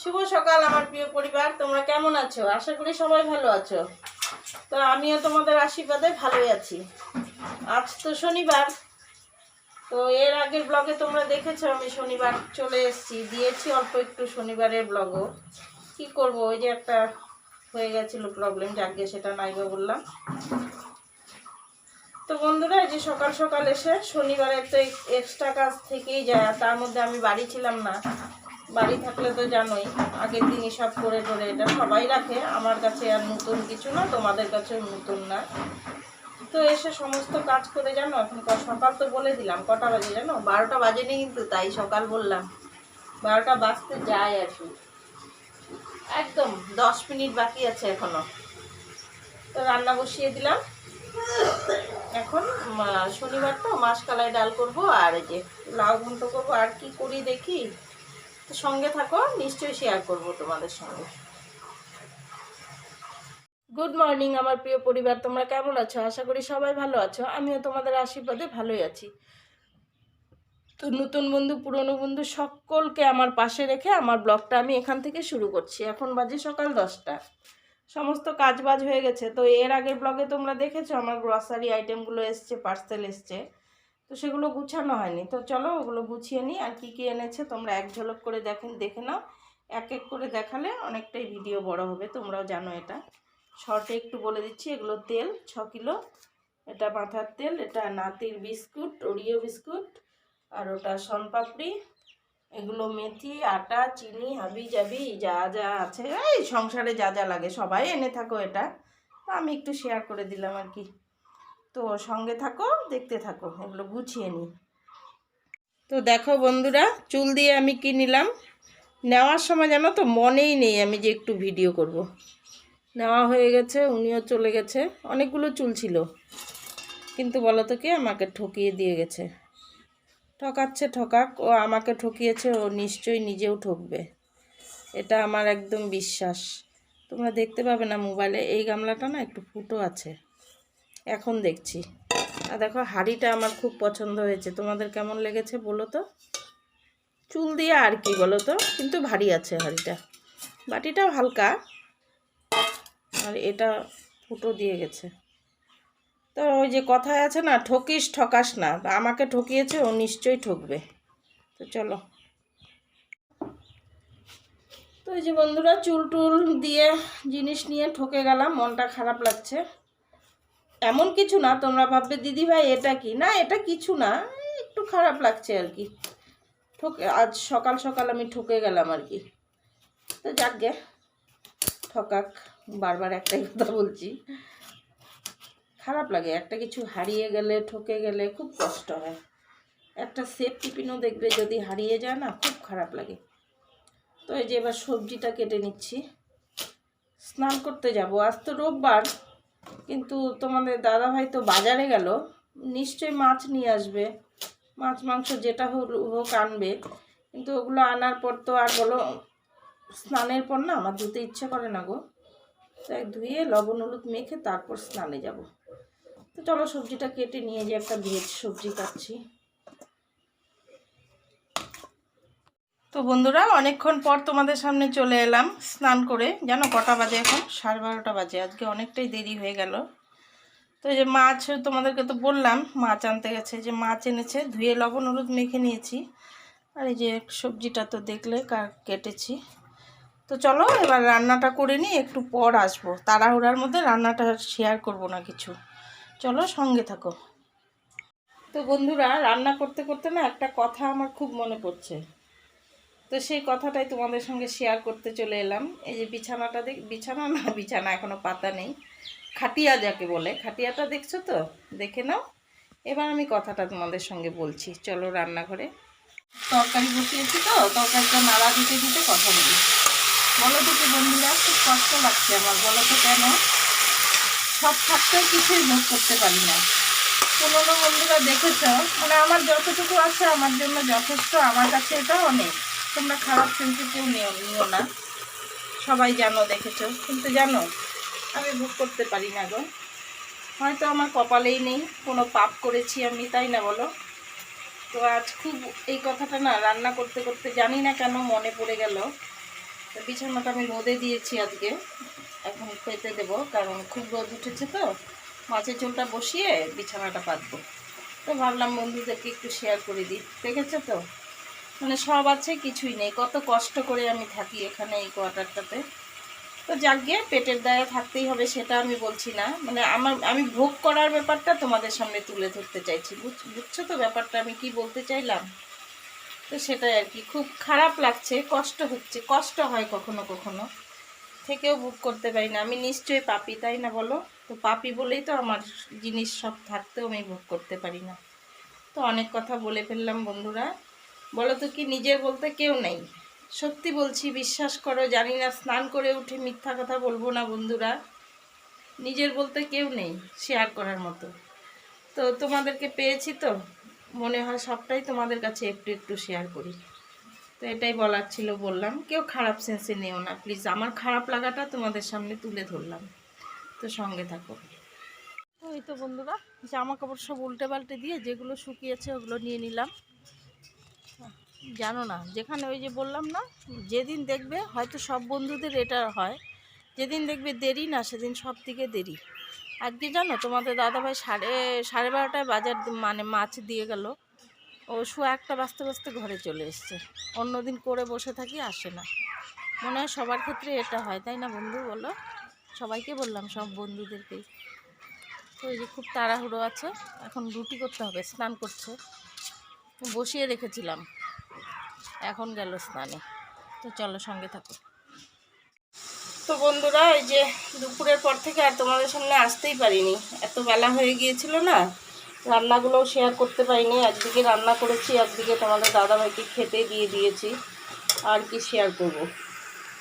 শুভ সকাল আমার প্রিয় পরিবার, তোমরা কেমন আছো? আশা করি সবাই ভালো আছো। তো আমিও তোমাদের আশীর্বাদে ভালোই আছি। আজ তো শনিবার, তো এর আগের ব্লগে তোমরা দেখেছ, আমি শনিবার চলে এসেছি। দিয়েছি অল্প একটু শনিবারের ব্লগও কি করব? ওই যে একটা হয়ে গেছিল প্রবলেম যাকে সেটা নাই নাইবা বললাম। তো বন্ধুরা যে সকাল সকাল এসে শনিবারে তো এক্সট্রা কাজ থেকেই যায় তার মধ্যে আমি বাড়ি ছিলাম না। বাড়ি থাকলে তো জানোই, আগের দিনই সব করে করে এটা সবাই রাখে, আমার কাছে আর নতুন কিছু না, তোমাদের কাছেও নতুন না। তো এসে সমস্ত কাজ করে জানো, এখন সকাল তো বলে দিলাম, কটা বাজে জানো? বারোটা বাজেনি কিন্তু তাই সকাল বললাম। বারোটা বাজতে যায় আর কি। একদম দশ মিনিট বাকি আছে এখনও। তো রান্না বসিয়ে দিলাম। এখন শনিবার তো, মাসকালাই ডাল করব, আর এই যে লাউ ঘন্ট করব, আর কি করি দেখি? তো সঙ্গে থাকো, নিশ্চয়ই শেয়ার করব তোমাদের সঙ্গে। গুড মর্নিং আমার প্রিয় পরিবার, তোমরা কেমন আছো? আশা করি সবাই ভালো আছো। আমিও তোমাদের আশীর্বাদে ভালোই আছি। তো নতুন বন্ধু, পুরনো বন্ধু সকলকে আমার পাশে রেখে আমার ব্লগটা আমি এখান থেকে শুরু করছি। এখন বাজে সকাল দশটা। সমস্ত কাজ বাজ হয়ে গেছে। তো এর আগের ব্লগে তোমরা দেখেছ, আমার গ্রসারি আইটেমগুলো এসছে পার্সেল এসছে। তো সেগুলো গুছানো হয়নি। তো চলো ওগুলো গুছিয়ে নিই। আর কি কি এনেছে তোমরা এক ঝলক করে দেখেন দেখে নাও। এক এক করে দেখালে অনেকটাই ভিডিও বড় হবে। তোমরাও জানো এটা। শর্টে একটু বলে দিচ্ছি, এগুলো তেল, ছ কিলো। এটা মাথার তেল, এটা নাতির বিস্কুট, ওরিও বিস্কুট, আর ওটা শনপাপড়ি। এগুলো মেথি, আটা, চিনি, হাবি জাবি, যা যা আছে। এই সংসারে যা যা লাগে, সবাই এনে থাকো এটা। আমি একটু শেয়ার করে দিলাম আর কি। তো সঙ্গে থাকো দেখতে থাকো এগুলো গুছিয়ে নিই। তো দেখো বন্ধুরা চুল দিয়ে আমি কি নিলাম? নেওয়ার সময় জানো তো মনেই নেই আমি যে একটু ভিডিও করব। নেওয়া হয়ে গেছে উনিও চলে গেছে অনেকগুলো চুল ছিল। কিন্তু বলো তো কি আমাকে ঠকিয়ে দিয়ে গেছে। ঠকাচ্ছে ঠকাক ও আমাকে ঠকিয়েছে ও নিশ্চয়ই নিজেও ঠকবে। এটা আমার একদম বিশ্বাস। তোমরা দেখতে পাবে না মোবাইলে এই গামলাটা না একটু ফুটো আছে। এখন দেখছি। আর দেখো, হাঁড়িটা আমার খুব পছন্দ হয়েছে। তোমাদের কেমন লেগেছে বলো তো? চুল দিয়ে আর কি বলো তো? কিন্তু ভারী আছে হাঁড়িটা। বাটিটাও হালকা। আর এটা ফুটো দিয়ে গেছে। তো ওই যে কথায় আছে না, ঠকিস, ঠকাস না। আমাকে ঠকিয়েছে, ও নিশ্চয়ই ঠকবে। তো চলো। তো এই যে বন্ধুরা, চুল টুল দিয়ে জিনিস নিয়ে ঠকে গেলাম। মনটা খারাপ লাগছে। এমন কিছু না, তোমরা ভাববে, দিদি ভাই, এটা কি? না, এটা কিছু না, একটু খারাপ লাগছে আর কি। ঠকে, আজ সকাল সকাল আমি ঠকে গেলাম আর কি। তো যাক গে ঠকাক, বারবার একটাই কথা বলছি। খারাপ লাগে, একটা কিছু হারিয়ে গেলে, ঠকে গেলে খুব কষ্ট হয়। একটা সেফ টিফিনও দেখবে, যদি হারিয়ে যায় না, খুব খারাপ লাগে। তো এই যে এবার সবজিটা কেটে নিচ্ছি। স্নান করতে যাব, আজ তো রোববার। কিন্তু তোমাদের দাদাভাই তো বাজারে গেল, নিশ্চয়ই মাছ নিয়ে আসবে। মাছ, মাংস যেটা হোক আনবে। কিন্তু ওগুলো আনার পর তো আর বলো, স্নানের পর না আমার ধুতে ইচ্ছে করে না গো। তাই ধুয়ে লবণ, হলুদ মেখে তারপর স্নানে যাব। তো চলো সবজিটা কেটে নিয়ে যে একটা ভেজ সবজি কাটছি। তো বন্ধুরা, অনেকক্ষণ পর তোমাদের সামনে চলে এলাম স্নান করে। জানো, কটা বাজে এখন? সাড়ে বারোটা বাজে। আজকে অনেকটাই দেরি হয়ে গেল। তো এই যে মাছ, তোমাদেরকে তো বললাম, মাছ আনতে গেছে। যে মাছ এনেছে, ধুয়ে লবণ, হলুদ মেখে নিয়েছি। আর এই যে সবজিটা তো দেখলে কেটেছি। তো চলো, এবার রান্নাটা করে নিই, একটু পর আসব। তাড়াহুড়ার মধ্যে রান্নাটা শেয়ার করব না কিছু। চলো, সঙ্গে থাকো। তো বন্ধুরা, রান্না করতে করতে না একটা কথা আমার খুব মনে পড়ছে। তো সেই কথাটাই তোমাদের সঙ্গে শেয়ার করতে চলে এলাম। এই যে বিছানাটা দেখ, বিছানা না, বিছানা এখনও পাতা নেই। খাটিয়া যাকে বলে, খাটিয়াটা দেখছ তো? দেখে নাও। এবার আমি কথাটা তোমাদের সঙ্গে বলছি। চলো রান্নাঘরে। তরকারি বসিয়েছি তো, তরকারিটা নাড়া দিতে দিতে কথা বলি। বলো তো কি বন্ধুরা, খুব কষ্ট লাগছে আমার, বলো তো কেন? সব থাকতেও কিছুই ভোগ করতে পারি না। পুরোনো বন্ধুরা দেখেছ মানে আমার যতটুকু আছে, আমার জন্য যথেষ্ট, আমার কাছে এটা অনেক। তোমরা খারাপ সেন্সে কেউ নিও নিও না। সবাই জানো, দেখেছ? কিন্তু জানো, আমি ভোগ করতে পারি না গো। হয়তো আমার কপালেই নেই, কোনো পাপ করেছি আমি, তাই না বলো? তো আজ খুব এই কথাটা না রান্না করতে করতে জানি না কেন মনে পড়ে গেল। তো বিছানাটা আমি রোদে দিয়েছি আজকে। এখন পেতে দেবো, কারণ খুব রোদ উঠেছে তো। মাছের ঝোলটা বসিয়ে বিছানাটা পাতবো। তো ভাবলাম বন্ধুদেরকে একটু শেয়ার করে দিই। দেখেছ তো? মানে সব আছে, কিছুই নেই। কত কষ্ট করে আমি থাকি এখানে এই কোয়ার্টারটাতে। তো যাক পেটের দায়ে থাকতেই হবে সেটা আমি বলছি না। মানে আমার, আমি ভোগ করার ব্যাপারটা তোমাদের সামনে তুলে ধরতে চাইছি। বুঝ- বুঝছ তো ব্যাপারটা? আমি কি বলতে চাইলাম? তো সেটাই আর কি। খুব খারাপ লাগছে, কষ্ট হচ্ছে। কষ্ট হয় কখনো কখনো। থেকেও ভোগ করতে পারি না। আমি নিশ্চয়ই পাপি, তাই না বলো? তো পাপি বলেই তো আমার জিনিস সব থাকতেও আমি ভোগ করতে পারি না। তো অনেক কথা বলে ফেললাম বন্ধুরা। বলো তো কি, নিজের বলতে কেউ নেই। সত্যি বলছি, বিশ্বাস করো, জানি না, স্নান করে উঠে মিথ্যা কথা বলব না বন্ধুরা। নিজের বলতে কেউ নেই শেয়ার করার মতো। তো তোমাদেরকে পেয়েছি তো, মনে হয় সবটাই তোমাদের কাছে একটু একটু শেয়ার করি। তো এটাই বলার ছিল, বললাম, কেউ খারাপ সেন্সে নেও না প্লিজ আমার খারাপ লাগাটা তোমাদের সামনে তুলে ধরলাম। তো সঙ্গে থাকো। ওই তো বন্ধুরা, জামা কাপড় সব উল্টে পাল্টে দিয়ে যেগুলো শুকিয়েছে ওগুলো নিয়ে নিলাম। জানো না, যেখানে ওই যে বললাম না, যেদিন দেখবে হয়তো সব বন্ধুদের এটা হয়, যেদিন দেখবে দেরি না, সেদিন সব থেকে দেরি। আজকে জানো, তোমাদের দাদাভাই সাড়ে সাড়ে বারোটায় বাজার মানে মাছ দিয়ে গেল, ও শু একটা বাঁচতে বাঁচতে ঘরে চলে এসছে। অন্যদিন করে বসে থাকি, আসে না। মনে হয় সবার ক্ষেত্রে এটা হয়, তাই না বন্ধু বলো? সবাইকে বললাম, সব বন্ধুদেরকেই তো এই যে খুব তাড়াহুড়ো আছে, এখন রুটি করতে হবে, স্নান করছে। বসিয়ে রেখেছিলাম। এখন গেল স্নানে। তো চলো সঙ্গে থাকো। তো বন্ধুরা, এই যে দুপুরের পর থেকে আর তোমাদের সামনে আসতেই পারিনি। এত বেলা হয়ে গিয়েছিল না, রান্নাগুলোও শেয়ার করতে পারিনি। একদিকে রান্না করেছি, একদিকে তোমাদের দাদাভাইকে খেতে দিয়ে দিয়েছি। আর কি শেয়ার করব।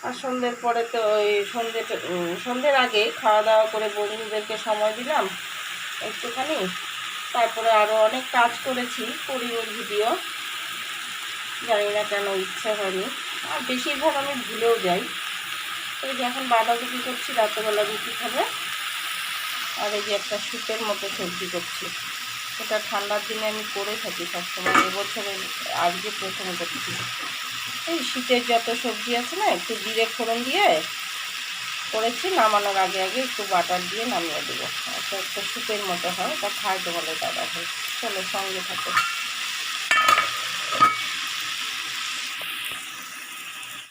আর সন্ধ্যের পরে তো ওই সন্ধ্যে সন্ধ্যের আগে খাওয়া দাওয়া করে বন্ধুদেরকে সময় দিলাম একটুখানি। তারপরে আরও অনেক কাজ করেছি পরিবার ভিডিও। জানি না কেন ইচ্ছা হয়নি। আর বেশিরভাগ আমি ভুলেও যাই। এই যে এখন বাঁধাকপি করছি, রাত্রেবেলা রুটি খাবে। আর এই যে একটা স্যুপের মতো সবজি করছি। এটা ঠান্ডার দিনে আমি করে থাকি সবসময়। এবছরে আজকে প্রথম করছি। এই শীতের যত সবজি আছে না, একটু জিরে ফোড়ন দিয়ে করেছি। নামানোর আগে আগে একটু বাটার দিয়ে নামিয়ে দেবো। একটা একটা স্যুপের মতো হয়। তা খায় তোমাদের দাদা হয় চলো সঙ্গে থাকো।